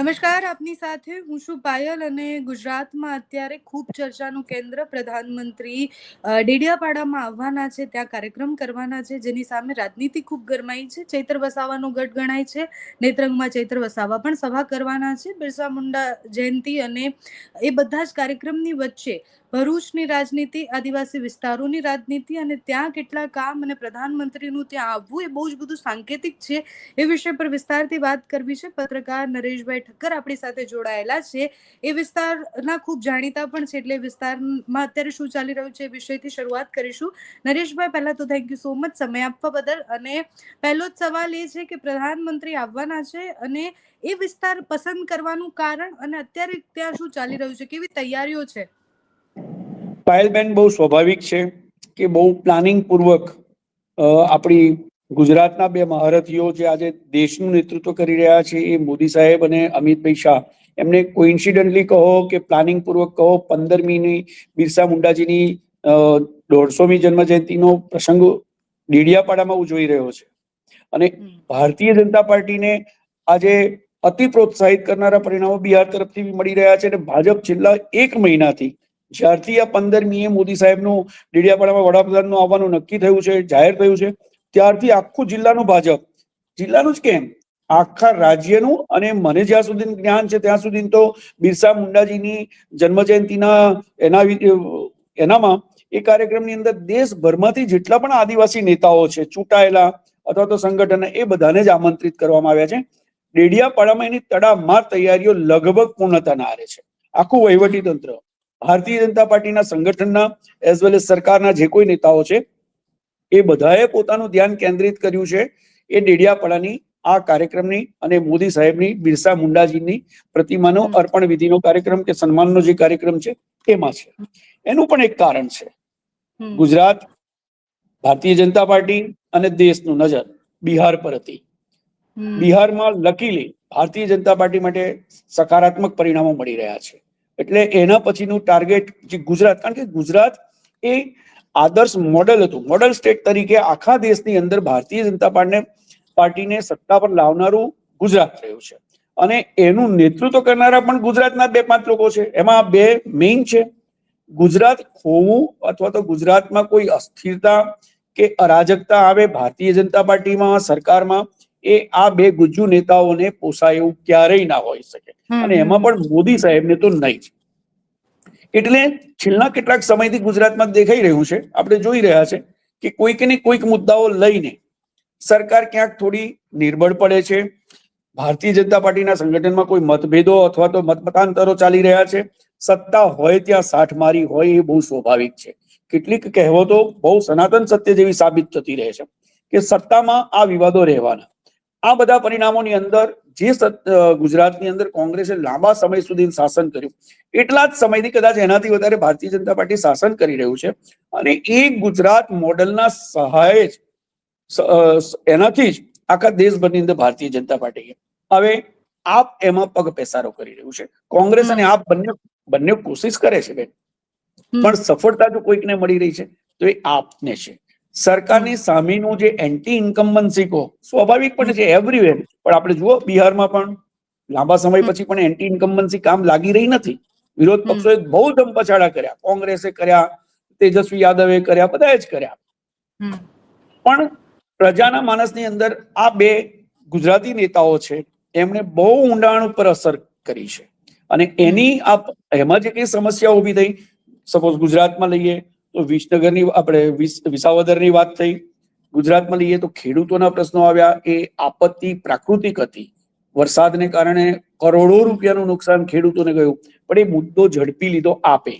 નમસ્કાર, આપની સાથે હું છું પાયલ અને ગુજરાતમાં અત્યારે ખૂબ ચર્ચાનું કેન્દ્ર પ્રધાનમંત્રી ડેડિયાપાડામાં આવવાના છે, ત્યાં કાર્યક્રમ કરવાના છે, જેની સામે રાજનીતિ ખૂબ ગરમાઈ છે, ચૈત્ર વસાવાનો ગઢ ગણાય છે, નેત્રંગમાં ચૈત્ર વસાવા પણ સભા કરવાના છે, બિરસા મુંડા જયંતિ અને એ બધા જ કાર્યક્રમની વચ્ચે ભરૂચની રાજનીતિ, આદિવાસી વિસ્તારોની રાજનીતિ અને ત્યાં કેટલા કામ અને પ્રધાનમંત્રીનું ત્યાં આવવું એ બહુ જ બધું સાંકેતિક છે એ વિષય પર વિસ્તારથી વાત કરવી છે. પત્રકાર નરેશભાઈ ઠક્કર આપણી સાથે જોડાયેલા છે. એ વિસ્તારના ખૂબ જાણીતા પણ છે એટલે વિસ્તારમાં અત્યારે શું ચાલી રહ્યું છે એ વિષયથી શરૂઆત કરીશું. નરેશભાઈ, પહેલાં તો થેન્ક યુ સો મચ સમય આપવા બદલ. અને પહેલો જ સવાલ એ છે કે પ્રધાનમંત્રી આવવાના છે અને એ વિસ્તાર પસંદ કરવાનું કારણ અને અત્યારે ત્યાં શું ચાલી રહ્યું છે? કેવી તૈયારીઓ છે? પાયલબેન બહુ સ્વાભાવિક છે કે બહુ પ્લાનિંગ પૂર્વક આપણી ગુજરાતના બે મહારથીઓ જે આજે દેશનું નેતૃત્વ કરી રહ્યા છે એ મોદી સાહેબ અને અમિતભાઈ શાહ. એમને કોઇન્સિડન્ટલી કહો કે પ્લાનિંગ પૂર્વક કહો પંદરમીની બિરસા મુંડાજીની દોઢસોમી જન્મ જયંતિનો પ્રસંગ ડેડિયાપાડામાં ઉજવાઈ રહ્યો છે. અને ભારતીય જનતા પાર્ટીને આજે અતિ પ્રોત્સાહિત કરનારા પરિણામો બિહાર તરફથી મળી રહ્યા છે અને ભાજપ છેલ્લા એક મહિનાથી જ્યારથી આ પંદરમીએ મોદી સાહેબનું ડેડિયાપાડામાં વડાપ્રધાનનું આવવાનું નક્કી થયું છે, જાહેર થયું છે, ત્યારથી આખું જિલ્લાનું ભાજપ. જિલ્લાનું જ કેમ? આખા રાજ્યનું અને મને જ્યાં સુધી જ્ઞાન છે ત્યાં સુધી તો બિરસા મુંડાજીની જન્મ જયંતિના એના એનામાં એ કાર્યક્રમની અંદર દેશભરમાંથી જેટલા પણ આદિવાસી નેતાઓ છે, ચૂંટાયેલા અથવા તો સંગઠન એ બધાને જ આમંત્રિત કરવામાં આવ્યા છે. ડેડિયાપાડામાં એની તડામાર તૈયારીઓ લગભગ પૂર્ણતાના આરે છે. આખું વહીવટી તંત્ર ભારતીય જનતા પાર્ટીના સંગઠનના એઝ વેલ એઝ સરકારના જે કોઈ નેતાઓ છે એ બધાએ પોતાનું ધ્યાન કેન્દ્રિત કર્યું છે. એ ડેડિયાપાડાની આ કાર્યક્રમની અને મોદી સાહેબની બિરસા મુંડાજીની પ્રતિમાનો. અર્પણ વિધિનો કાર્યક્રમ કે સન્માનનો જે કાર્યક્રમ છે એમાં છે. એનું પણ એક કારણ છે. ગુજરાત ભારતીય જનતા પાર્ટી અને દેશનું નજર બિહાર પર હતી. બિહારમાં લકીલી ભારતીય જનતા પાર્ટી માટે સકારાત્મક પરિણામો મળી રહ્યા છે. એટલે એના પછીનું ટાર્ગેટ જે ગુજરાત, કારણ કે ગુજરાત એ આદર્શ મોડલ હતું. મોડલ સ્ટેટ તરીકે આખા દેશની અંદર ભારતીય જનતા પાર્ટીને પાર્ટીને સત્તા પર લાવનારું ગુજરાત રહ્યું છે. અને એનું નેતૃત્વ કરનારા પણ ગુજરાતના બે પાંચ લોકો છે. એમાં બે મેઇન છે. ગુજરાત ખોવું અથવા તો ગુજરાતમાં કોઈ અસ્થિરતા કે અરાજકતા આવે ભારતીય જનતા પાર્ટીમાં, સરકારમાં એ આ બે ગુજ્જુ નેતાઓને પોસાય એવું ક્યારેય ના હોઈ શકે. અને એમાં પણ મોદી સાહેબને તો નહીં. જ એટલે છેલ્લા કેટલાક સમયથી ગુજરાતમાં દેખાઈ રહ્યું છે. આપણે જોઈ રહ્યા છે કે કોઈક ને કોઈક મુદ્દાઓ લઈને સરકાર ક્યાંક થોડી નિર્બળ પડે છે. ભારતીય જનતા પાર્ટીના સંગઠનમાં કોઈ મતભેદો અથવા તો મતમતાંતરો ચાલી રહ્યા છે. સત્તા હોય ત્યાં સાઠ મારી હોય એ બહુ સ્વાભાવિક છે. કેટલીક કહેવતો બહુ સનાતન સત્ય જેવી સાબિત થતી રહે છે કે સત્તામાં આ વિવાદો રહેવાના. આ બધા પરિણામોની અંદર જે ગુજરાતની અંદર કોંગ્રેસે લાંબા સમય સુધી શાસન કર્યું. એટલા જ સમયથી કદાચ એનાથી વધારે ભારતીય જનતા પાર્ટી શાસન કરી રહ્યું છે. અને એ ગુજરાત મોડલના સહાયે જ એનાથી જ આખા દેશભરની અંદર ભારતીય જનતા પાર્ટી હવે આપ એમાં પગ પેસારો કરી રહ્યું છે. કોંગ્રેસ અને આપ બંને બંને કોશિશ કરે છે બેન. પણ સફળતા જો કોઈકને મળી રહી છે તો એ આપને છે. સરકારની સામેનું જે એન્ટી ઇન્કમ્બન્સી કહો. સ્વાભાવિક પણ છે એવરીવેર પણ આપણે જુઓ બિહારમાં પણ લાંબા સમય પછી પણ એન્ટી ઇન્કમ્બન્સી કામ લાગી રહી નથી. વિરોધ પક્ષોએ બહુ ધમપછાડા કર્યા. કોંગ્રેસે કર્યા તેજસ્વી યાદવે કર્યા બધાએ જ કર્યા. પણ પ્રજાના માનસની અંદર આ બે ગુજરાતી નેતાઓ છે એમણે બહુ ઊંડાણ ઉપર અસર કરી છે. અને એની આ એમાં જે કઈ સમસ્યા ઊભી થઈ સપોઝ ગુજરાતમાં લઈએ વિસનગરની આપણે વિસાવદરની વાત થઈ. ગુજરાતમાં લઈએ તો ખેડૂતોના પ્રશ્નો આવ્યા એ આપત્તિ પ્રાકૃતિક હતી. વરસાદને કારણે કરોડો રૂપિયાનું નુકસાન ખેડૂતોને ગયું. પણ એ મુદ્દો ઝડપી લીધો આપે.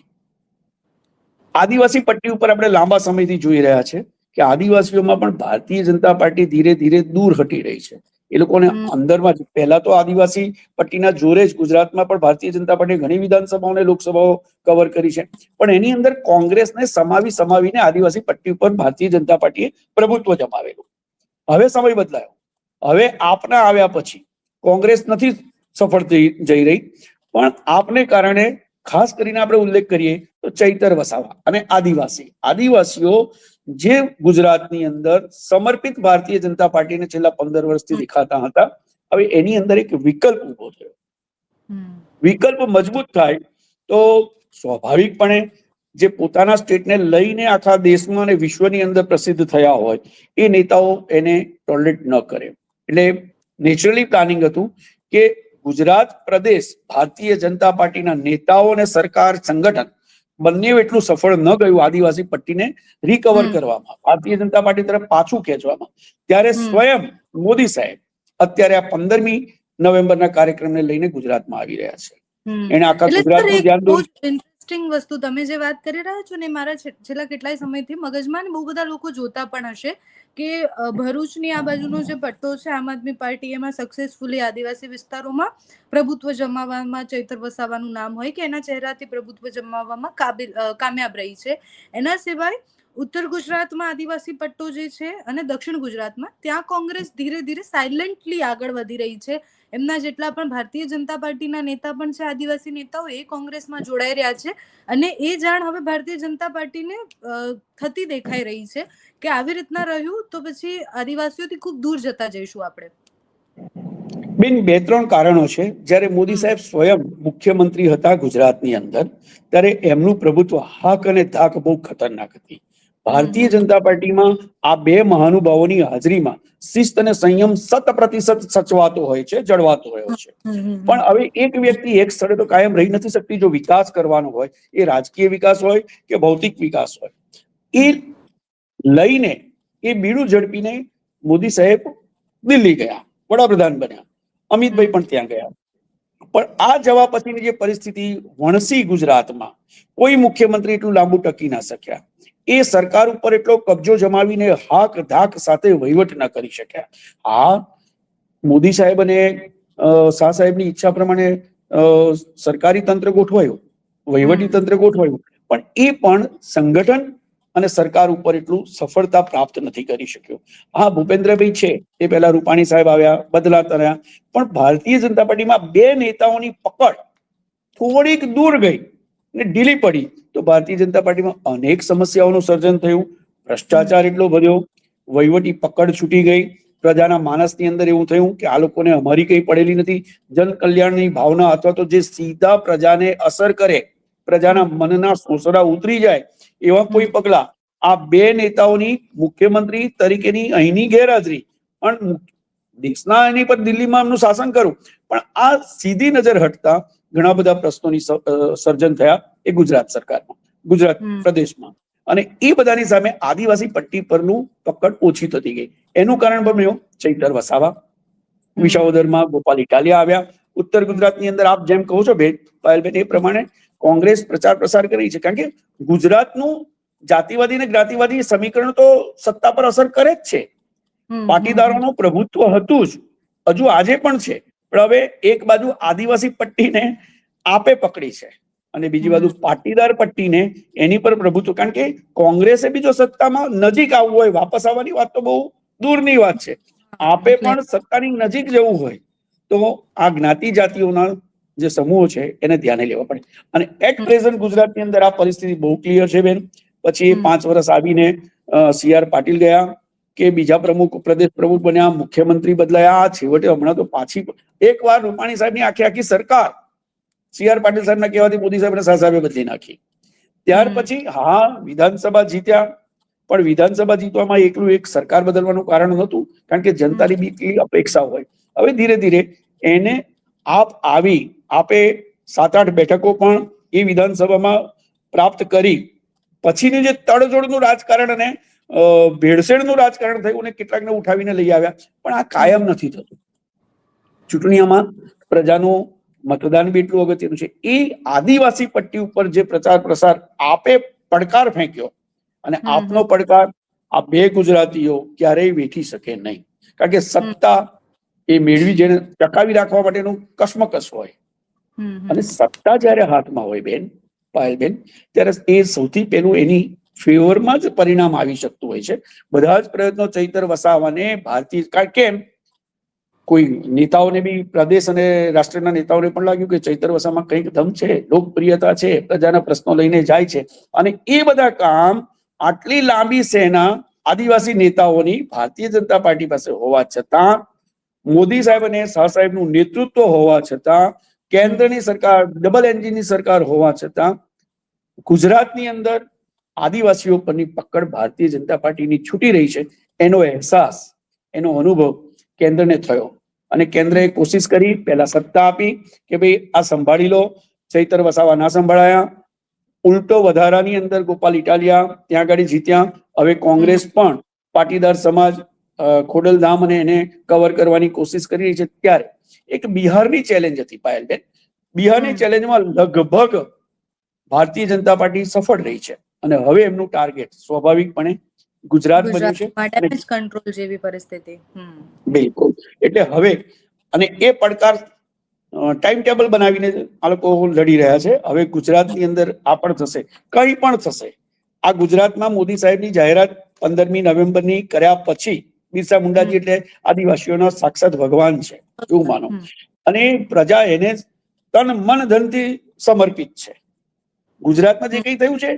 આદિવાસી પટ્ટી ઉપર આપણે લાંબા સમયથી જોઈ રહ્યા છે કે આદિવાસીઓમાં પણ ભારતીય જનતા પાર્ટી ધીરે ધીરે દૂર હટી રહી છે. એ લોકોને અંદરમાં જ પહેલા તો આદિવાસી પટ્ટીના જોરે જ ગુજરાતમાં પણ ભારતીય જનતા પાર્ટીએ ઘણી વિધાનસભાઓ અને લોકસભાઓ કવર કરી છે. પણ એની અંદર કોંગ્રેસને સમાવી સમાવીને આદિવાસી પટ્ટી ઉપર ભારતીય જનતા પાર્ટીએ પ્રભુત્વ જમાવેલું. હવે સમય બદલાયો. હવે આપના આવ્યા પછી કોંગ્રેસ નથી સફળ થઈ જઈ રહી. પણ આપને કારણે ખાસ કરીને આપણે ઉલ્લેખ કરીએ તો ચૈતર વસાવા અને આદિવાસી. આદિવાસીઓ જે ગુજરાતની અંદર સમર્પિત ભારતીય જનતા પાર્ટીને છેલ્લા પંદર વર્ષથી દેખાતા હતા હવે એની અંદર એક વિકલ્પ ઊભો થયો. વિકલ્પ મજબૂત થાય તો સ્વાભાવિકપણે જે પોતાના સ્ટેટને લઈને આખા દેશમાં અને વિશ્વની અંદર પ્રસિદ્ધ થયા હોય એ નેતાઓ એને ટોલરેટ ન કરે. એટલે નેચરલી પ્લાનિંગ હતું કે ગુજરાત પ્રદેશ ભારતીય જનતા પાર્ટીના નેતાઓ અને સરકાર સંગઠન બંને એટલું સફળ ન ગયું આદિવાસી પટ્ટીને રિકવર કરવામાં. ભારતીય જનતા પાર્ટી તરફ પાછું ખેંચવામાં. ત્યારે સ્વયં મોદી સાહેબ અત્યારે આ પંદરમી નવેમ્બરના કાર્યક્રમને લઈને ગુજરાતમાં આવી રહ્યા છે. એને આખા ગુજરાતનું ધ્યાન દોર્યું. ઇન્ટરેસ્ટિંગ વસ્તુ તમે જે વાત કરી રહ્યા છો ને મારા છેલ્લા કેટલાય સમયથી મગજમાં બહુ બધા લોકો જોતા પણ હશે. કે ભરૂચની આ બાજુનો જે પટ્ટો છે આમ આદમી પાર્ટી એમાં સક્સેસફુલી આદિવાસી વિસ્તારોમાં પ્રભુત્વ જમાવવામાં ચૈતર વસાવાનું નામ હોય કે એના ચહેરાથી પ્રભુત્વ જમાવવામાં કાબિલ કામયાબ રહી છે. એના સિવાય ઉત્તર ગુજરાતમાં આદિવાસી પટ્ટો જે છે અને દક્ષિણ ગુજરાતમાં, ત્યાં કોંગ્રેસ ધીરે ધીરે સાયલેન્ટલી આગળ વધી રહી છે. એમના જેટલા પણ ભારતીય જનતા પાર્ટીના નેતા પણ છે આદિવાસી નેતાઓ એ કોંગ્રેસમાં જોડાઈ રહ્યા છે. અને એ જાણ હવે ભારતીય જનતા પાર્ટીને થતી દેખાઈ રહી છે કે આવી રીતના રહ્યું તો પછી આદિવાસીઓથી ખૂબ દૂર જતા જઈશું આપણે. બેન બે ત્રણ કારણો છે. જ્યારે મોદી સાહેબ સ્વયં મુખ્યમંત્રી હતા ગુજરાતની અંદર ત્યારે એમનું પ્રભુત્વ હાક અને ધાક બહુ ખતરનાક હતી. ભારતીય જનતા પાર્ટીમાં આ બે મહાનુભાવોની હાજરીમાં શિસ્ત અને સંયમ સત પ્રતિશત સચવાતો હોય છે જળવાતો હોય છે. પણ હવે એક વ્યક્તિ એક સ્થળે તો કાયમ રહી નથી શકતી જો વિકાસ કરવાનો હોય એ રાજકીય વિકાસ હોય કે ભૌતિક વિકાસ હોય. એ લઈને એ બીડું ઝડપીને મોદી સાહેબ દિલ્હી ગયા વડાપ્રધાન બન્યા અમિતભાઈ પણ ત્યાં ગયા. પણ આ જવા પછીની જે પરિસ્થિતિ વણસી ગુજરાતમાં કોઈ મુખ્યમંત્રી એટલું લાંબુ ટકી ના શક્યા. એ સરકાર ઉપર એટલો કબજો જમાવીને હાક ધાક સાથે વહીવટ ન કરી શક્યા. આ મોદી સાહેબ અને શાહ સાહેબની ઈચ્છા પ્રમાણે સરકારી તંત્ર ગોઠવાયું વહીવટી તંત્ર ગોઠવાયું પણ એ પણ સંગઠન અને સરકાર ઉપર એટલું સફળતા પ્રાપ્ત નથી કરી શક્યો. હા ભૂપેન્દ્રભાઈ છે એ પહેલા રૂપાણી સાહેબ આવ્યા બદલાતા રહ્યા પણ ભારતીય જનતા પાર્ટીમાં બે નેતાઓની પકડ થોડીક દૂર ગઈ. ને ઢીલી પડી. તો ભારતીય જનતા પાર્ટીમાં અનેક સમસ્યાઓનું સર્જન થયું. ભ્રષ્ટાચાર એટલો ભર્યો વહીવટી પકડ છૂટી ગઈ. પ્રજાના માનસની અંદર એવું થયું કે આ લોકોને અમારી કંઈ પડેલી નથી. જનકલ્યાણની ભાવના અથવા તો જે સીધા પ્રજાને અસર કરે, પ્રજાના મનના સોસરા ઉતરી જાય એવા કોઈ પગલા આ બે નેતાઓની મુખ્યમંત્રી તરીકેની અહીંની ગેરહાજરી. પણ દેશના એની પર દિલ્હીમાં એમનું શાસન કરું. પણ આ સીધી નજર હટતા ઘણા બધા પ્રશ્નોની સર્જન થયા એ ગુજરાત સરકારમાં ગુજરાત પ્રદેશમાં. અને એ બધાની સામે આદિવાસી પટ્ટી પરનું પકડ ઓછી થતી ગઈ. એનું કારણ બન્યું ચૈતર વસાવા વિસાવદરમાં ગોપાલ ઇટાલિયા આવ્યા. ઉત્તર ગુજરાતની અંદર આપ જેમ કહો છો બેન પાયલબેન એ પ્રમાણે કોંગ્રેસ પ્રચાર પ્રસાર કરી છે. કારણ કે ગુજરાતનું જાતિવાદી અને જ્ઞાતિવાદી સમીકરણ તો સત્તા પર અસર કરે જ છે. પાટીદારોનું પ્રભુત્વ હતું જ. હજુ આજે પણ છે. પણ હવે એક બાજુ આદિવાસી પટ્ટીને આપે પકડી છે અને બીજી બાજુ પાટીદાર પટ્ટીને એની પર પ્રભુત્વ. કારણ કે કોંગ્રેસે બીજો સત્તામાં નજીક આવવું હોય વાપસ આવવાની વાત તો બહુ દૂરની વાત છે. આપે પણ સત્તાની નજીક જવું હોય તો આ જ્ઞાતિ જાતિઓના જે સમૂહો છે એને ધ્યાને લેવા પડે. અને એટ પ્રેઝન્ટ ગુજરાતની અંદર આ પરિસ્થિતિ બહુ ક્લિયર છે બેન. પછી પાંચ વર્ષ આવીને સી આર પાટીલ ગયા કે બીજા પ્રમુખ પ્રદેશ પ્રમુખ બન્યા મુખ્યમંત્રી બદલાયા છેવટે હમણાં તો પાછી એક વાર રૂપાણી સાહેબની આખી આખી સરકાર સી આર પાટીલ સાહેબના કહેવાથી મોદી સાહેબ શાહ સાહેબે બદલી નાખી. ત્યાર પછી હા વિધાનસભા જીત્યા પણ વિધાનસભા જીતવામાં એકલું એક સરકાર બદલવાનું કારણ નહોતું કારણ કે જનતાની બી કેટલી અપેક્ષા હોય. હવે ધીરે ધીરે એને આપ આવી આપે સાત આઠ બેઠકો પણ એ વિધાનસભામાં પ્રાપ્ત કરી. પછીની જે તડજોડનું રાજકારણ અને ભેળસેળનું રાજકારણ થયું અને કેટલાકને ઉઠાવીને લઈ આવ્યા. પણ આ કાયમ નથી થતું. ચૂંટણીઓમાં પ્રજાનું મતદાન બી એટલું અગત્યનું છે. એ આદિવાસી પટ્ટી ઉપર જે પ્રચાર પ્રસાર આપે પડકાર ફેંક્યો અને આપનો પડકાર આ બે ગુજરાતીઓ ક્યારેય વેઠી શકે નહીં. કારણ કે સત્તા એ મેળવી જેને ટકાવી રાખવા માટેનું કસમકસ હોય. અને સત્તા જ્યારે હાથમાં હોય બેન પાયલબેન ત્યારે એ સૌથી પહેલું એની ફેવરમાં જ પરિણામ આવી શકતું હોય છે. બધા જ પ્રયત્નો ચૈતર વસાવાને ભારતીય, કારણ કેમ કોઈ નેતાઓને બી પ્રદેશ અને રાષ્ટ્રના નેતાઓને પણ લાગ્યું કે ચૈતર વસામાં કંઈક ધમ છે, લોકપ્રિયતા છે, પ્રજાના પ્રશ્નો લઈને જાય છે. અને એ બધા કામ આટલી લાંબી સેના આદિવાસી નેતાઓની ભારતીય જનતા પાર્ટી પાસે હોવા છતાં, મોદી સાહેબ અને શાહ સાહેબનું નેતૃત્વ હોવા છતાં, કેન્દ્રની સરકાર, ડબલ એન્જિનની સરકાર હોવા છતાં, ગુજરાતની અંદર આદિવાસીઓ પરની પકડ ભારતીય જનતા પાર્ટીની છૂટી રહી છે એનો અહેસાસ એનો અનુભવ કેન્દ્રને થયો. અને કેન્દ્રએ કોશિશ કરી પહેલા સત્તા આપી કે ભાઈ આ સંભાળી લો ચૈતર વસાવા ના સંભાળાયા. ઉલટો વધારાની અંદર ગોપાલ ઇટાલિયા ત્યાં આગળ જીત્યા. હવે કોંગ્રેસ પણ પાટીદાર સમાજ ખોડલધામ અને એને કવર કરવાની કોશિશ કરી રહી છે ત્યારે. એક બિહારની ચેલેન્જ હતી પાયલબેન બિહારની ચેલેન્જમાં લગભગ ભારતીય જનતા પાર્ટી સફળ રહી છે. અને હવે એમનું ટાર્ગેટ સ્વાભાવિકપણે ગુજરાત બન્યું છે કંટ્રોલ જેવી પરિસ્થિતિ. બિલકુલ. એટલે હવે અને એ પડકાર ટાઈમ ટેબલ બનાવીને આ લોકો લડી રહ્યા છે. હવે ગુજરાતની અંદર આ પણ થશે. કંઈ પણ થશે. આ ગુજરાતમાં મોદી સાહેબની જાહેરાત પંદરમી નવેમ્બરની કર્યા પછી બિરસા મુંડાજી એટલે આદિવાસીઓના સાક્ષાત ભગવાન છે. એવું માનો. અને પ્રજા એને તન મન ધનથી સમર્પિત છે. ગુજરાતમાં જે કંઈ થયું છે?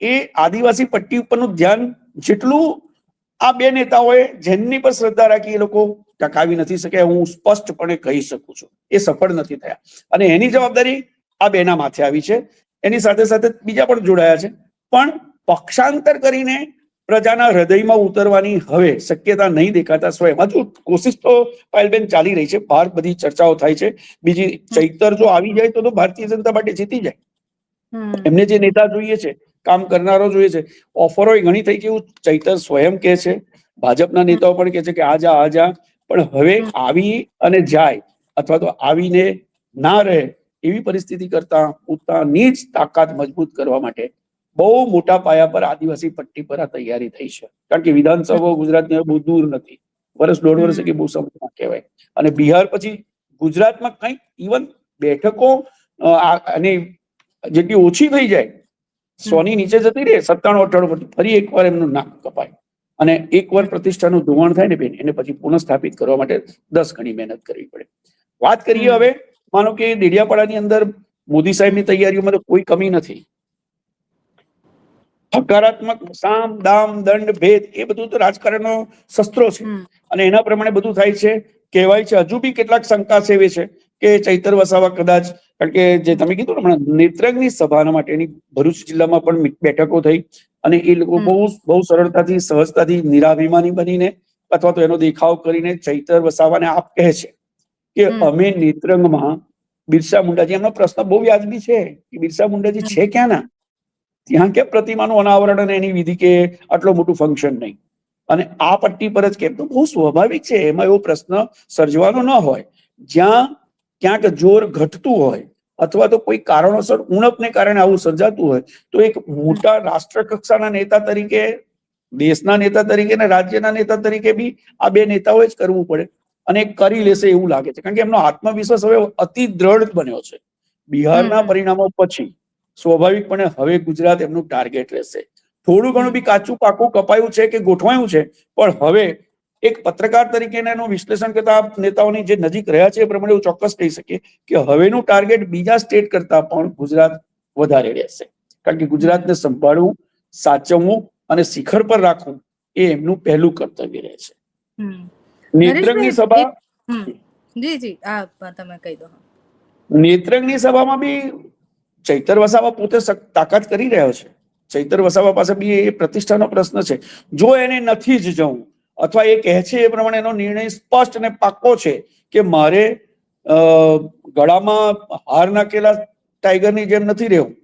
એ આદિવાસી પટ્ટી ઉપરનું ધ્યાન જેટલું આ બે નેતાઓએ જેમની પર શ્રદ્ધા રાખી એ લોકો ટકાવી નથી શક્યા હું સ્પષ્ટપણે કહી શકું છું. એ સફળ નથી થયા. અને એની જવાબદારી આ બેના માથે આવી છે. એની સાથે સાથે બીજા પણ જોડાયા છે. પણ પક્ષાંતર કરીને પ્રજાના હૃદયમાં ઉતરવાની હવે શક્યતા નહીં દેખાતા સ્વયં હજુ કોશિશ તો પાયલબેન ચાલી રહી છે. બહાર બધી ચર્ચાઓ થાય છે. બીજી ચૈતર જો આવી જાય તો તો ભારતીય જનતા પાર્ટી જીતી જાય. એમને જે નેતા જોઈએ છે કામ કરનારો જોઈએ છે. ઓફરો ઘણી થઈ ગઈ ચૈતર સ્વયં કહે છે. ભાજપના નેતાઓ પણ કહે છે કે આ જા આ જા પણ હવે આવી અને જાય અથવા તો આવીને ના રહે એવી પરિસ્થિતિ કરતા પોતાની જ તાકાત મજબૂત કરવા માટે બહુ મોટા પાયા પર આદિવાસી પટ્ટી પર આ તૈયારી થઈ છે. કારણ કે વિધાનસભાઓ ગુજરાતની બહુ દૂર નથી. વર્ષ દોઢ વર્ષ કે બહુ સમય કહેવાય. અને બિહાર પછી ગુજરાતમાં કંઈક ઇવન બેઠકો અને જેટલી ઓછી થઈ જાય સોની નીચે જતી રહે સત્તાણું અઠાણું પછી ફરી એકવાર એમનું નાક કપાય. અને એકવાર પ્રતિષ્ઠાનું ધોવાણ થાય ને બેન એને પછી પુનઃસ્થાપિત કરવા માટે દસ ગણી મહેનત કરવી પડે. વાત કરીએ હવે માનો કે દેડિયાપાડાની અંદર મોદી સાહેબની તૈયારીઓમાં તો કોઈ કમી નથી. હકારાત્મક સામ દામ દંડ ભેદ એ બધું તો રાજકારણનો શસ્ત્રો છે. અને એના પ્રમાણે બધું થાય છે કહેવાય છે હજુ બી કેટલાક શંકા સેવે છે. કે ચૈતર વસાવા કદાચ કારણ કે જે તમે કીધું ને હમણાં નેત્રંગની સભાના માટેની ભરૂચ જિલ્લામાં પણ બેઠકો થઈ અને એ લોકો બહુ બહુ સરળતાથી સહજતાથી નિરાભિમાની બનીને અથવા તો એનો દેખાવ કરીને ચૈતર વસાવાને આપ કહે છે કે અમે નેત્રંગમાં બિરસા મુંડાજી એમનો પ્રશ્ન બહુ વ્યાજબી છે કે બિરસા મુંડાજી છે ક્યાંના? ત્યાં કે પ્રતિમાનું અનાવરણ અને એની વિધિ કે આટલું મોટું ફંક્શન નહીં? અને આ પટ્ટી પર જ કેમ? તો બહુ સ્વાભાવિક છે એમાં એવો પ્રશ્ન સર્જવાનો ન હોય. જ્યાં ક્યાંક જોર ઘટતું હોય અથવા તો કોઈ કારણોસર ઉણપને કારણે આવું સર્જાતું હોય તો એક મોટા રાષ્ટ્ર કક્ષાના નેતા તરીકે દેશના નેતા તરીકે અને રાજ્યના નેતા તરીકે બી આ બે નેતાઓએ જ કરવું પડે અને કરી લેશે એવું લાગે છે. કારણ કે એમનો આત્મવિશ્વાસ હવે અતિ દ્રઢ બન્યો છે. બિહારના પરિણામો પછી સ્વાભાવિકપણે હવે ગુજરાત એમનું ટાર્ગેટ રહેશે. થોડું ઘણું બી કાચું પાકું કપાયું છે કે ગોઠવાયું છે પણ હવે એક પત્રકાર તરીકે એનું વિશ્લેષણ કરતા નેતાઓની જે નજીક રહ્યા છે એ પ્રમાણે એવું ચોક્કસ કહી શકીએ કે હવેનું ટાર્ગેટ બીજા સ્ટેટ કરતા પણ ગુજરાત વધારે રહેશે. કારણ કે ગુજરાતને સંભાળવું સાચવવું અને શિખર પર રાખવું એ એમનું પહેલું કર્તવ્ય રહેશે છે. નેત્રંગની સભા જી જી આ તમે કહી દો. નેત્રંગની સભામાં બી ચૈતર વસાવા પોતે તાકાત કરી રહ્યો છે. ચૈતર વસાવા પાસે બી એ પ્રતિષ્ઠાનો પ્રશ્ન છે. જો એને નથી જ જવું અથવા એ કહે છે એ પ્રમાણે એનો નિર્ણય સ્પષ્ટ અને પાક્કો છે કે મારે ગળામાં હાર નાખેલા ટાઈગરની જેમ નથી રહેવું.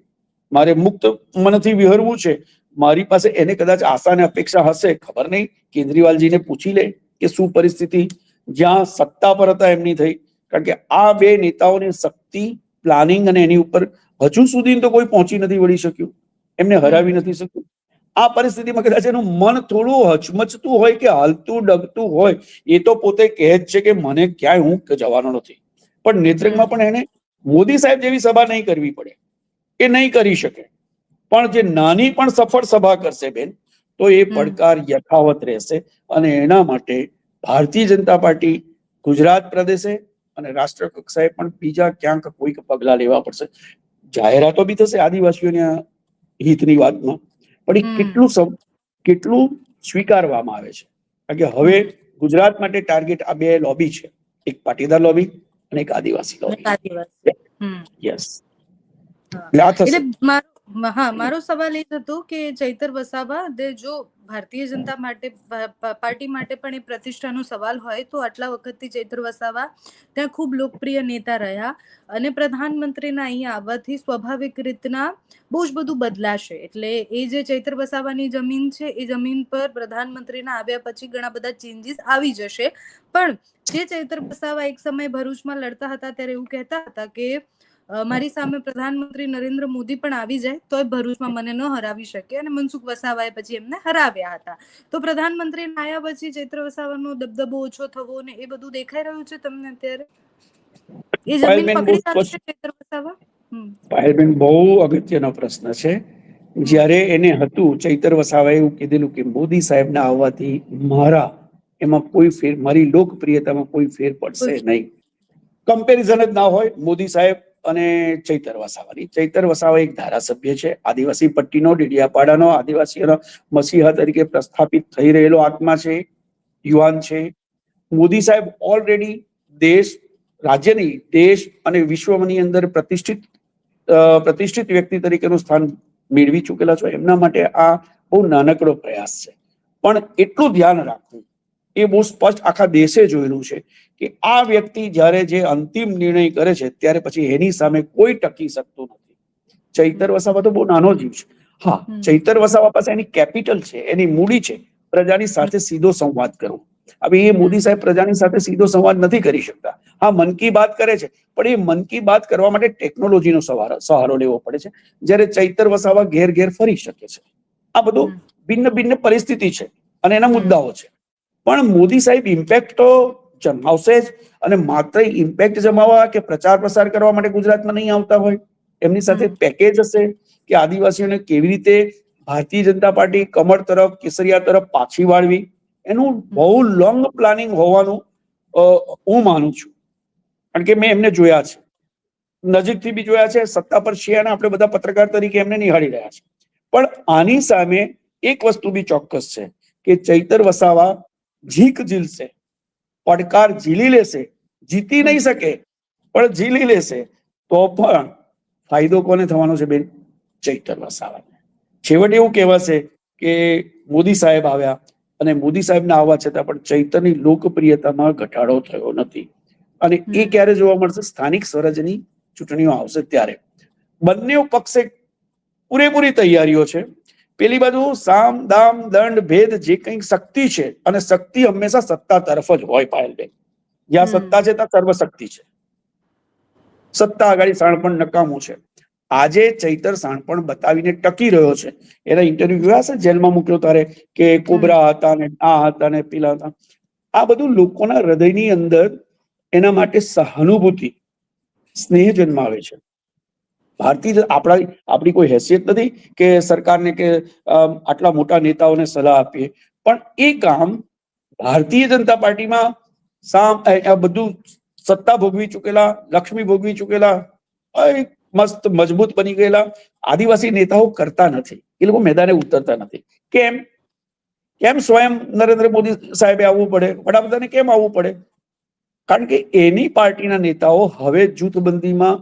મારે મુક્ત મનથી વિહરવું છે. મારી પાસે એને કદાચ આશા અને અપેક્ષા હશે, ખબર નહીં. કેજરીવાલજીને પૂછી લે કે શું પરિસ્થિતિ? જ્યાં સત્તા પર હતા એમની થઈ. કારણ કે આ બે નેતાઓની શક્તિ, પ્લાનિંગ અને એની ઉપર હજુ સુધી તો કોઈ પહોંચી નથી વળી શક્યું. એમને હરાવી નથી શક્યું. આ પરિસ્થિતિમાં કદાચ એનું મન થોડું હચમચતું હોય કે હલતું ડગતું હોય એ તો પોતે કહે જ છે કે મને ક્યાંય હું જવાનો નથી. પણ નેત્રંગમાં પણ એને મોદી સાહેબ જેવી સભા નહીં કરવી પડે. એ નહીં કરી શકે. પણ જે નાની પણ સફળ સભા કરશે બેન તો એ પડકાર યથાવત રહેશે અને એના માટે ભારતીય જનતા પાર્ટી ગુજરાત પ્રદેશે અને રાષ્ટ્ર કક્ષાએ પણ બીજા ક્યાંક કોઈક પગલા લેવા પડશે. જાહેરાતો બી થશે આદિવાસીઓના હિતની વાતમાં. પણ એ કેટલું કેટલું સ્વીકારવામાં આવે છે. કારણ કે હવે ગુજરાત માટે ટાર્ગેટ આ બે લોબી છે. એક પાટીદાર લોબી અને એક આદિવાસી લોબી. આદિવાસી. યસ એટલે મારો હા મારો સવાલ એ હતો કે ચૈતર વસાવા દે જો ભારતીય જનતા માટે પાર્ટી માટે પણ એ પ્રતિષ્ઠાનો સવાલ હોય તો આટલા વખતથી ચૈતર વસાવા ત્યાં ખૂબ લોકપ્રિય નેતા રહ્યા અને પ્રધાનમંત્રીના અહીંયા આવવાથી સ્વાભાવિક રીતના બહુ જ બધું બદલાશે. એટલે એ જે ચૈતર વસાવાની જમીન છે એ જમીન પર પ્રધાનમંત્રીના આવ્યા પછી ઘણા બધા ચેન્જીસ આવી જશે. પણ જે ચૈતર વસાવા એક સમય ભરૂચમાં લડતા હતા ત્યારે એવું કહેતા હતા કે મારી સામે પ્રધાનમંત્રી નરેન્દ્ર મોદી પણ આવી જાય તોય ભરૂચમાં મને ન હરાવી શકે અને મનસુખ વસાવાએ પછી એમને હરાવ્યા હતા. તો પ્રધાનમંત્રી આવ્યા પછી ચૈત્ર વસાવાનો દબદબો ઓછો થવો ને એ બધું દેખાઈ રહ્યું છે તમને અત્યારે? એ જમીન બહુ પકડી રાખશે ચૈત્ર વસાવા? પાયલબેન બહુ અગત્યનો પ્રશ્ન છે. જ્યારે એને હતું ચૈતર વસાવાએ એવું કીધેલું કે મોદી સાહેબના આવવાથી મારા એમાં કોઈ ફેર મારી લોકપ્રિયતામાં કોઈ ફેર પડશે નહીં. કમ્પેરિઝન જ ના હોય મોદી સાહેબ અને ચૈતર વસાવાની. ચૈતર વસાવા એક ધારાસભ્ય છે, આદિવાસી પટ્ટીનો, ડીડિયાપાડાનો આદિવાસીઓનો મસીહા તરીકે પ્રસ્થાપિત થઈ રહેલો આત્મા છે, યુવાન છે. મોદી સાહેબ ઓલરેડી દેશ રાજ્યની દેશ અને વિશ્વની અંદર પ્રતિષ્ઠિત પ્રતિષ્ઠિત વ્યક્તિ તરીકેનું સ્થાન મેળવી ચૂકેલા છો. એમના માટે આ બહુ નાનકડો પ્રયાસ છે. પણ એટલું ધ્યાન રાખવું એ બહુ સ્પષ્ટ આખા દેશે જોયેલું છે. કે આ વ્યક્તિ જ્યારે જે અંતિમ નિર્ણય કરે છે ત્યારે પછી એની સામે કોઈ ટકી શકતું નથી. ચૈતર વસાવા તો બહુ નાનો જીવ છે. હા ચૈતર વસાવા પાસે એની કેપિટલ છે એની મૂડી છે. પ્રજાની સાથે સીધો સંવાદ કરવો. હવે એ મોદી સાહેબ પ્રજાની સાથે સીધો સંવાદ નથી કરી શકતા. હા મન કી બાત કરે છે પણ એ મન કી બાત કરવા માટે ટેકનોલોજીનો સહારો સહારો લેવો પડે છે. જ્યારે ચૈતર વસાવા ઘેર ઘેર ફરી શકે છે. આ બધું ભિન્ન ભિન્ન પરિસ્થિતિ છે અને એના મુદ્દાઓ છે. પણ મોદી સાહેબ ઇમ્પેક્ટ તો જમાવશે જ. અને માત્ર ઇમ્પેક્ટ જમાવવા કે પ્રચાર પ્રસાર કરવા માટે ગુજરાતમાં નહીં આવતા હોય. એમની સાથે પેકેજ હશે કે આદિવાસીઓને કેવી રીતે ભારતીય જનતા પાર્ટી કમર તરફ કેસરિયા તરફ પાછી વાળવી. એનું બહુ લોંગ પ્લાનિંગ હોવાનું હું માનું છું. કારણ કે મેં એમને જોયા છે. નજીકથી બી જોયા છે. સત્તા પર છીએ અને આપણે બધા પત્રકાર તરીકે એમને નિહાળી રહ્યા છે. પણ આની સામે એક વસ્તુ બી ચોક્કસ છે કે ચૈતર વસાવા ઝીક ઝીલશે પડકાર ઝીલી લેશે જીતી નહીં શકે પણ ઝીલી લેશે તો પણ ફાયદો કોને થવાનો છે બેન? ચૈતર વસાવાને. છેવટે એવું કહેવાશે કે મોદી સાહેબ આવ્યા અને મોદી સાહેબના આવવા છતાં પણ ચૈતરની લોકપ્રિયતામાં ઘટાડો થયો નથી. અને એ ક્યારે જોવા મળશે? સ્થાનિક સ્વરાજની ચૂંટણીઓ આવશે ત્યારે. બંને પક્ષે પૂરેપૂરી તૈયારીઓ છે. પેલી બાજુ સામ દામ દંડ ભેદ જે કંઈક શક્તિ છે અને શક્તિ હંમેશા સત્તા તરફ જ હોય પાયલબેન જ્યાં સત્તા છે ત્યાં સર્વશક્તિ છે. સત્તા આગાડી સાણપણ નકામું છે. આજે ચૈતર સાણપણ બતાવીને ટકી રહ્યો છે. એના ઇન્ટરવ્યુ જોયા છે જેલમાં મૂક્યો તારે કે કોબરા હતા ને આ હતા ને પેલા હતા. આ બધું લોકોના હૃદયની અંદર એના માટે સહાનુભૂતિ સ્નેહ જન્માવે છે. ભારતીય આપણા આપણી કોઈ હેસિયત નથી કે સરકારને કે આટલા મોટા નેતાઓને સલાહ આપીએ. પણ એ કામ ભારતીય જનતા પાર્ટીમાં આ બધું સત્તા ભોગવી ચૂકેલા, લક્ષ્મી ભોગવી ચૂકેલા મસ્ત મજબૂત બની ગયેલા આદિવાસી નેતાઓ કરતા નથી. એ લોકો મેદાને ઉતરતા નથી. કેમ? કેમ સ્વયં નરેન્દ્ર મોદી સાહેબે આવવું પડે? વડાપ્રધાને કેમ આવવું પડે? કારણ કે એની પાર્ટીના નેતાઓ હવે જૂથબંધીમાં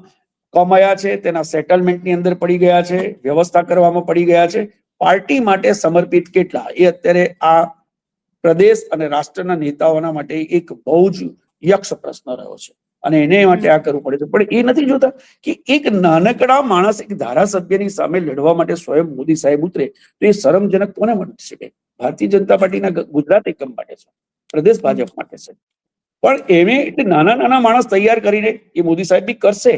કમાયા છે, તેના સેટલમેન્ટની અંદર પડી ગયા છે, વ્યવસ્થા કરવામાં પડી ગયા છે. પાર્ટી માટે સમર્પિત કેટલા? એ અત્યારે આ પ્રદેશ અને રાષ્ટ્રના નેતાઓના માટે એક બહુ જ યક્ષ પ્રશ્ન રહ્યો છે. અને એને માટે આ કરવું પડે છે. પણ એ નથી જોતા કે એક નાનકડા માણસ એક ધારાસભ્યની સામે લડવા માટે સ્વયં મોદી સાહેબ ઉતરે, તો એ શરમજનક કોને મળી શકે? ભારતીય જનતા પાર્ટીના ગુજરાત એકમ માટે છે, પ્રદેશ ભાજપ માટે છે. પણ એને એટલે નાના નાના માણસ તૈયાર કરીને એ મોદી સાહેબ બી કરશે.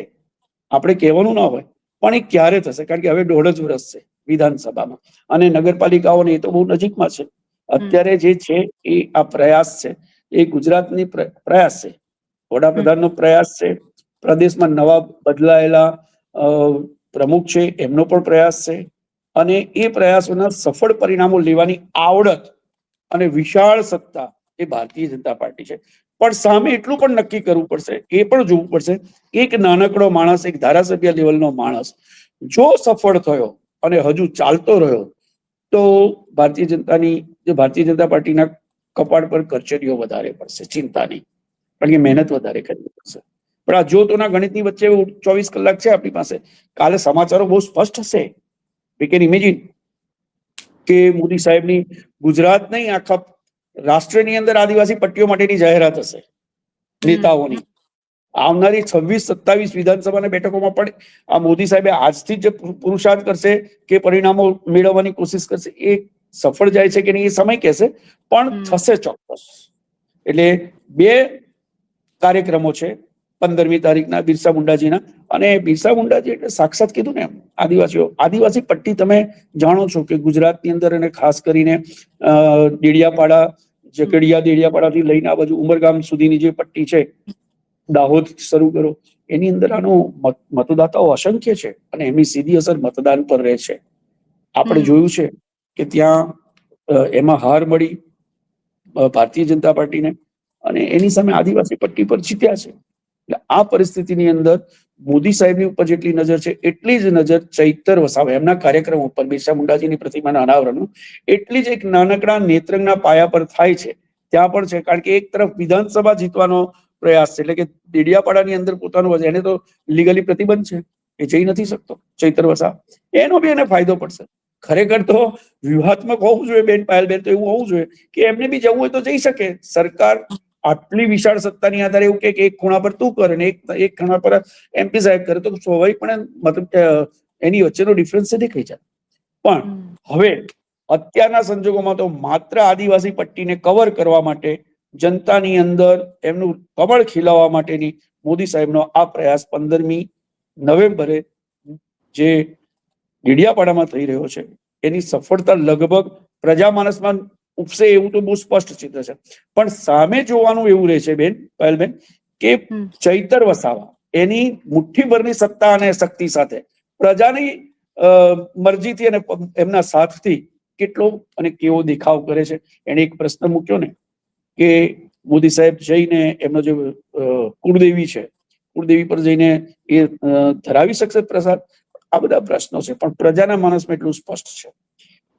આપણે કહેવાનું ના હોય પણ એ ક્યારે થશે? કારણ કે હવે દોઢ જ વર્ષ છે વિધાનસભામાં. અને નગરપાલિકાઓને એ તો બહુ નજીકમાં છે. અત્યારે જે છે એ આ પ્રયાસ છે એ ગુજરાતની પ્ર- પ્રયાસ છે. વડાપ્રધાનનો પ્રયાસ છે. પ્રદેશમાં નવા બદલાયેલા પ્રમુખ છે એમનો પણ પ્રયાસ છે. અને એ પ્રયાસોના સફળ પરિણામો લેવાની આવડત અને વિશાળ સત્તા એ ભારતીય જનતા પાર્ટી છે. પણ સામે એટલું પણ નક્કી કરવું પડશે, એ પણ જોવું પડશે, એક નાનકડો માણસ, એક ધારાસભ્ય લેવલનો માણસ જો સફળ થયો અને હજુ ચાલતો રહ્યો, તો ભારતીય જનતાની ભારતીય જનતા પાર્ટીના કપાળ પર કરચરીઓ વધારે પડશે ચિંતા નહીં કારણ કે મહેનત વધારે કરવી પડશે. પણ આ જ્યોતોના ગણિતની વચ્ચે ચોવીસ કલાક છે આપણી પાસે, કાલે સમાચારો બહુ સ્પષ્ટ હશે. વી કેન ઇમેજિન કે મોદી સાહેબની ગુજરાત નહીં આખા રાષ્ટ્રની અંદર આદિવાસી પટ્ટીઓ માટેની જાહેરાત હશે. નેતાઓની. આવનારી છવ્વીસ સત્તાવીસ વિધાનસભાની બેઠકોમાં પણ આ મોદી સાહેબે આજથી જ પુરુષાર્થ કરશે કે પરિણામો મેળવવાની કોશિશ કરશે. એ સફળ જાય છે કે નહીં એ સમય કહેશે પણ થશે ચોક્કસ. એટલે બે કાર્યક્રમો છે પંદરમી તારીખના બિરસા મુંડાજીના અને બિરસા મુંડાજી એટલે સાક્ષાત કીધું ને આદિવાસીઓ. આદિવાસી પટ્ટી તમે જાણો છો કે ગુજરાતની અંદર અને ખાસ કરીને અ, ડેડિયાપાડા જકડિયા ડેડિયાપાડાથી લઈને આ બાજુ ઉમરગામ સુધીની જે પટ્ટી છે દાહોદ શરૂ કરો એની અંદર આનો મતદાતાઓ અસંખ્ય છે અને એમની સીધી અસર મતદાન પર રહે છે. આપણે જોયું છે કે ત્યાં એમાં હાર મળી ભારતીય જનતા પાર્ટીને અને એની સામે આદિવાસી પટ્ટી પર જીત્યા છે. એટલે આ પરિસ્થિતિની અંદર મોદી સાહેબની ઉપર જેટલી નજર છે, એટલી જ નજર ચૈતર વસાવા. એમના કાર્યક્રમ ઉપર બિરસા મુંડાજીની પ્રતિમાના અનાવરણનું એટલી જ એક નાનકડા નેત્રંગના પાયા પર થાય છે. ત્યાં પણ છે. કારણ કે એક તરફ વિધાનસભા જીતવાનો પ્રયાસ છે. એટલે કે ડેડિયાપાડાની અંદર પોતાનું એને તો લીગલી પ્રતિબંધ છે. એ જઈ નથી શકતો ચૈતર વસા એનો બી એને ફાયદો પડશે. ખરેખર તો વ્યૂહાત્મક હોવું જોઈએ બેન પાયલબેન તો એવું હોવું જોઈએ કે એમને બી જવું હોય તો જઈ શકે. સરકાર આટલી વિશાળ સત્તાની આધારે એવું કે એક ખૂણા પર તું કર અને એક એક ખૂણા પર એમપી સાહેબ કરે તો સ્વાભાવિકપણે મતલબ એની વચ્ચેનો ડિફરન્સ દેખાઈ જાય પણ હવે અત્યારના સંજોગોમાં તો માત્ર આદિવાસી પટ્ટીને કવર કરવા માટે જનતાની અંદર એમનું કમળ ખીલાવવા માટેની મોદી સાહેબનો આ પ્રયાસ પંદરમી નવેમ્બરે જે ડેડિયાપાડામાં થઈ રહ્યો છે એની સફળતા લગભગ પ્રજામાનસમાં ઉપસે એવું તો બહુ સ્પષ્ટ ચિત્ર છે. પણ સામે જોવાનું એવું રહે છે બેન પાયલબેન કે ચૈતર વસાવા એની મુઠ્ઠીભરની સત્તા અને શક્તિ સાથે પ્રજાની મરજીથી અને એમના સાથથી કેટલો અને કેવો દેખાવ કરે છે? એને એક પ્રશ્ન મૂક્યો ને કે મોદી સાહેબ જઈને એમનો જે કુળદેવી છે કુળદેવી પર જઈને એ ધરાવી શકશે પ્રસાદ? આ બધા પ્રશ્નો છે પણ પ્રજાના માણસમાં એટલું સ્પષ્ટ છે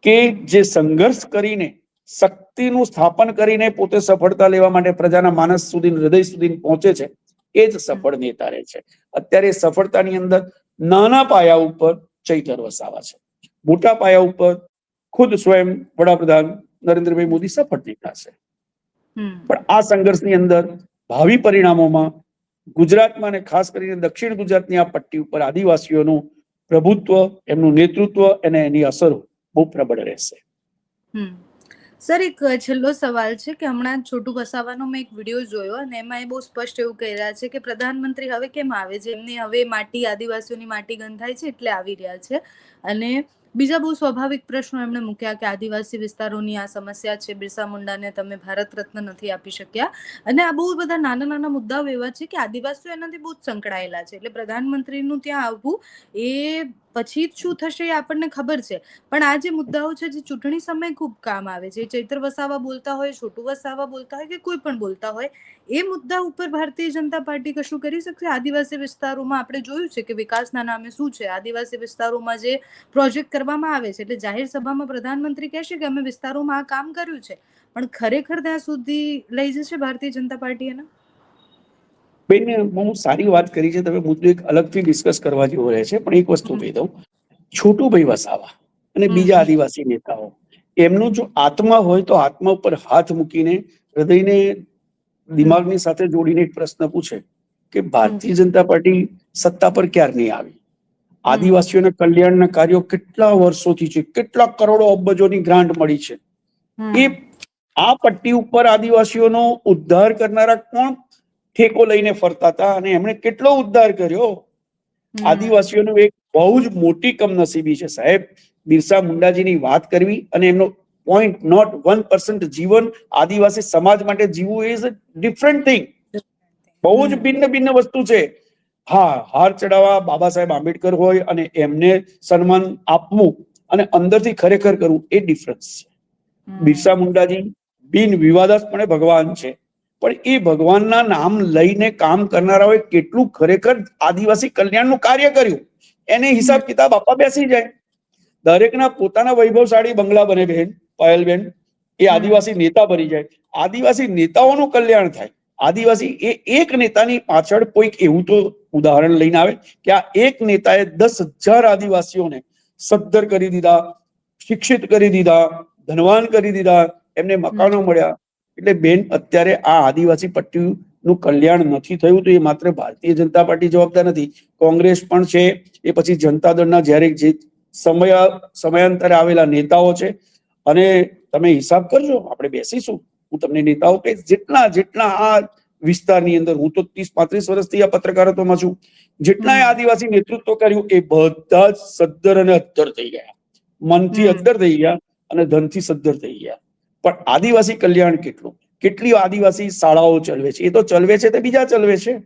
કે જે સંઘર્ષ કરીને શક્તિનું સ્થાપન કરીને પોતે સફળતા લેવા માટે પ્રજાના માનસ સુધી હૃદય સુધી પહોંચે છે એ જ સફળ નેતા રહે છે. અત્યારે સફળતાની અંદર નાના પાયા ઉપર ચૈતર વસાવા છે. મોટા પાયા ઉપર ખુદ સ્વયં વડાપ્રધાન નરેન્દ્રભાઈ મોદી સફળ નેતા છે. પણ આ સંઘર્ષની અંદર ભાવિ પરિણામોમાં ગુજરાતમાં અને ખાસ કરીને દક્ષિણ ગુજરાતની આ પટ્ટી ઉપર આદિવાસીઓનું પ્રભુત્વ એમનું નેતૃત્વ અને એની અસરો બહુ પ્રબળ રહેશે. હમ. સર, એક છેલ્લો સવાલ છે કે હમણાં છોટુ વસાવાનો મેં એક વીડિયો જોયો અને એમાં એ બહુ સ્પષ્ટ એવું કહી રહ્યા છે કે પ્રધાનમંત્રી હવે કેમ આવે છે? એમની હવે માટી, આદિવાસીઓની માટી ગંધાય છે એટલે આવી રહ્યા છે. અને બીજા બહુ સ્વાભાવિક પ્રશ્નો એમણે મૂક્યા કે આદિવાસી વિસ્તારોની આ સમસ્યા છે, બિરસા મુંડાને તમે ભારત રત્ન નથી આપી શક્યા. અને આ બહુ બધા નાના નાના મુદ્દાઓ એવા છે કે આદિવાસીઓ એનાથી બહુ જ સંકળાયેલા છે. એટલે પ્રધાનમંત્રીનું ત્યાં આવવું એ પછી શું થશે એ આપણને ખબર છે. પણ આ જે મુદ્દાઓ છે, જે ચૂંટણી સમયે ખૂબ કામ આવે છે. ચૈત્ર વસાવા બોલતા હોય, છોટુ વસાવા બોલતા હોય કે કોઈ પણ બોલતા હોય, એ મુદ્દા ઉપર ભારતીય જનતા પાર્ટી કશું કરી શકશે? આદિવાસી વિસ્તારોમાં આપણે જોયું છે કે વિકાસના નામે શું છે? આદિવાસી વિસ્તારોમાં જે પ્રોજેક્ટ કરવામાં આવે છે, એટલે જાહેર સભામાં પ્રધાનમંત્રી કહેશે કે અમે વિસ્તારોમાં આ કામ કર્યું છે. પણ ખરેખર ત્યાં સુધી લઈ જશે ભારતીય જનતા પાર્ટી એના? બેન બહુ સારી વાત કરી છે. તમે મુદ્દો એક અલગથી ડિસ્કસ કરવા જેવો રહે છે. પણ એક વસ્તુ કહી દઉં. છોટુભાઈ વસાવા અને બીજા આદિવાસી નેતાઓ. એમનો જો આત્મા હોય તો આત્મા ઉપર હાથ મૂકીને હૃદયને દિમાગની સાથે જોડીને એક પ્રશ્ન પૂછે કે ભારતીય જનતા પાર્ટી સત્તા પર ક્યારે નહીં આવી? આદિવાસીઓના કલ્યાણના કાર્યો કેટલા વર્ષોથી છે? કેટલા કરોડો અબજોની ગ્રાન્ટ મળી છે? એ આ પટ્ટી ઉપર આદિવાસીઓનો ઉદ્ધાર કરનારા કોણ? ઠેકો લઈને ફરતા હતા અને એમણે કેટલો ઉદ્ધાર કર્યો. આદિવાસીઓનું એક બહુ જ મોટી કમનસીબી છે સાહેબ. બિરસા મુંડાજીની વાત કરવી અને એમનો પોઈન્ટ નોટ વન પર્સન્ટ જીવન આદિવાસી સમાજ માટે જીવવું ઇઝ ડિફરન્ટ થિંગ બહુ જ ભિન્ન ભિન્ન વસ્તુ છે. હા હાર ચડાવવા બાબા સાહેબ આંબેડકર હોય અને એમને સન્માન આપવું અને અંદરથી ખરેખર કરવું એ ડિફરન્સ છે. બિરસા મુંડાજી બિન વિવાદાસ્પણે ભગવાન છે. પણ એ ભગવાનના નામ લઈને કામ કરનારાઓએ કેટલું ખરેખર આદિવાસી કલ્યાણનું કાર્ય કર્યું? એને હિસાબ કિતાબ આપવા બેસી જાય. દરેકના પોતાના વૈભવશાળી બંગલા બને બેન પાયલબેન એ આદિવાસી નેતા બની જાય. આદિવાસી નેતાઓનું કલ્યાણ થાય. આદિવાસી એ એક નેતાની પાછળ કોઈક એવું તો ઉદાહરણ લઈને આવે કે આ એક નેતાએ દસ હજાર આદિવાસીઓને સદ્ધર કરી દીધા શિક્ષિત કરી દીધા ધનવાન કરી દીધા એમને મકાનો મળ્યા એટલે બેન અત્યારે આ આદિવાસી પટ્ટીનું કલ્યાણ નથી થયું તો એ માત્ર ભારતીય જનતા પાર્ટી જવાબદાર નથી. કોંગ્રેસ પણ છે એ પછી જનતા દળના જ્યારે જે સમય સમયાંતરે આવેલા નેતાઓ છે. અને તમે હિસાબ કરજો આપણે બેસીશું. હું તમને નેતાઓ કહીશ જેટલા જેટલા આ વિસ્તારની અંદર હું તો ત્રીસ પાંત્રીસ વર્ષથી આ પત્રકારત્વમાં છું. જેટલા. આદિવાસી નેતૃત્વ કર્યું એ બધા જ સદ્ધર અને અદ્ધર થઈ ગયા. મનથી. અદ્ધર થઈ ગયા અને ધનથી સદ્ધર થઈ ગયા. પણ આદિવાસી કલ્યાણ કેટલું? કેટલી આદિવાસી શાળાઓ ચલવે છે? એ તો ચલવે છે તે બીજા ચલવે છે.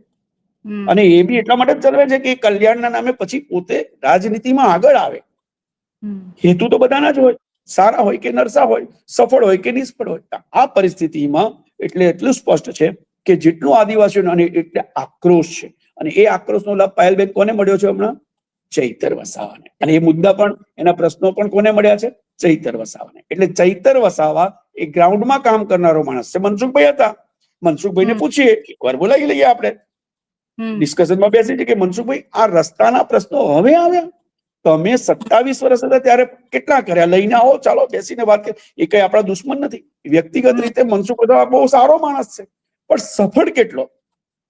અને એ બી એટલા માટે ચલવે છે કે કલ્યાણના નામે પછી પોતે રાજનીતિમાં આગળ આવે. હેતુ તો બધાના જ હોય. સારા હોય કે નરસા હોય સફળ હોય કે નિષ્ફળ હોય. આ પરિસ્થિતિમાં એટલે એટલું સ્પષ્ટ છે કે જેટલું આદિવાસીઓ અને એટલે આક્રોશ છે. અને એ આક્રોશનો લાભ પાયલબેન કોને મળ્યો છે હમણાં? ચૈતર વસાવાને. અને એ મુદ્દા પણ એના પ્રશ્નો પણ કોને મળ્યા છે? ચૈતર વસાવાને. એટલે ચૈતર વસાવા એ ગ્રાઉન્ડમાં કામ કરનારો માણસ છે. મનસુખભાઈ હતા. મનસુખભાઈને. પૂછીએ એકવાર બોલાવી લઈએ આપણે. ડિસ્કશનમાં બેસી છે કે મનસુખભાઈ આ રસ્તાના પ્રશ્નો હવે આવ્યા? તમે સત્તાવીસ વર્ષ હતા ત્યારે કેટલા કર્યા? લઈને આવો ચાલો બેસીને વાત કરીએ. એ કઈ આપણા દુશ્મન નથી. વ્યક્તિગત રીતે મનસુખ વસાવા બહુ સારો માણસ છે. પણ સફળ કેટલો?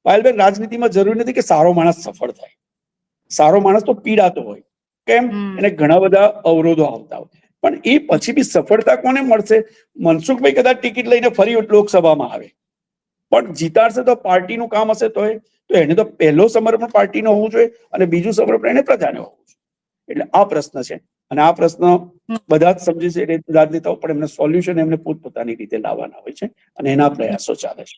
પાયલબેન રાજનીતિમાં જરૂરી નથી કે સારો માણસ સફળ થાય. સારો માણસ તો પીડાતો હોય. કેમ? એને ઘણા બધા અવરોધો આવતા હોય. પણ એ પછી બી સફળતા કોને મળશે? મનસુખભાઈ કદાચ ટિકિટ લઈને ફરી લોકસભામાં આવે. પણ જીતાડશે તો પાર્ટીનું કામ હશે તો તો એને તો પહેલો સમર્પણ પાર્ટીનો હોવું જોઈએ અને બીજું સમર્પણ એને પ્રજાને હોવું જોઈએ. એટલે આ પ્રશ્ન છે. અને આ પ્રશ્ન બધા જ સમજે છે. એટલે રાજનેતાઓ પણ એમને સોલ્યુશન એમને પોતપોતાની રીતે લાવવાના હોય છે અને એના પ્રયાસો ચાલે છે.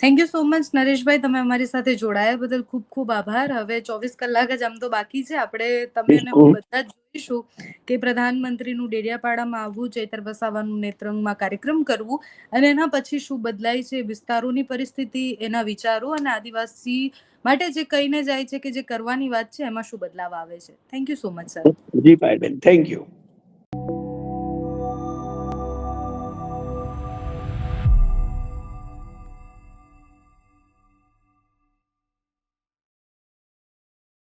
Thank you so much Nareshbhai તમે અમારી સાથે જોડાયા બદલ ખૂબ ખૂબ આભાર. હવે ચોવીસ કલાક જ આમ તો બાકી છે. આપણે તમે અને હું બધા જ જોઈશું કે પ્રધાનમંત્રીનું ડેડિયાપાડામાં આવવું ચૈતર વસાવાનું નેત્રંગમાં કાર્યક્રમ કરવું અને એના પછી શું બદલાય છે વિસ્તારોની પરિસ્થિતિ એના વિચારો અને આદિવાસી માટે જે કહીને જાય છે કે જે કરવાની વાત છે એમાં શું બદલાવ આવે છે. Thank you so much sir ji બેન થેન્ક યુ